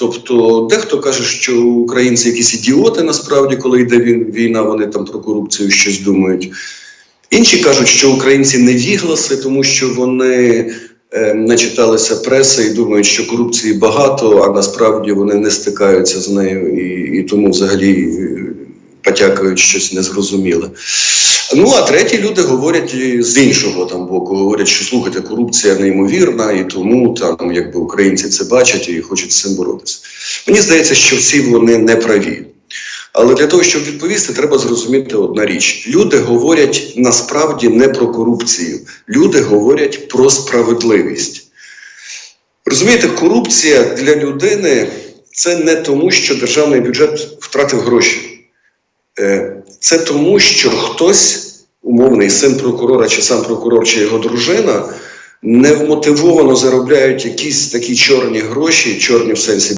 Тобто, дехто каже, що українці якісь ідіоти, насправді, коли йде війна, вони там про корупцію щось думають. Інші кажуть, що українці невігласи, тому що вони е, начиталися преси і думають, що корупції багато, а насправді вони не стикаються з нею і, і тому взагалі е, потякають щось незрозуміле. Ну а треті люди говорять з іншого там боку, говорять, що слухайте, корупція неймовірна, і тому там якби українці це бачать і хочуть з цим боротися. Мені здається, що всі вони не праві. Але для того, щоб відповісти, треба зрозуміти одна річ: люди говорять насправді не про корупцію, люди говорять про справедливість. Розумієте, корупція для людини це не тому, що державний бюджет втратив гроші. Е, Це тому, що хтось, умовний син прокурора, чи сам прокурор, чи його дружина, невмотивовано заробляють якісь такі чорні гроші, чорні в сенсі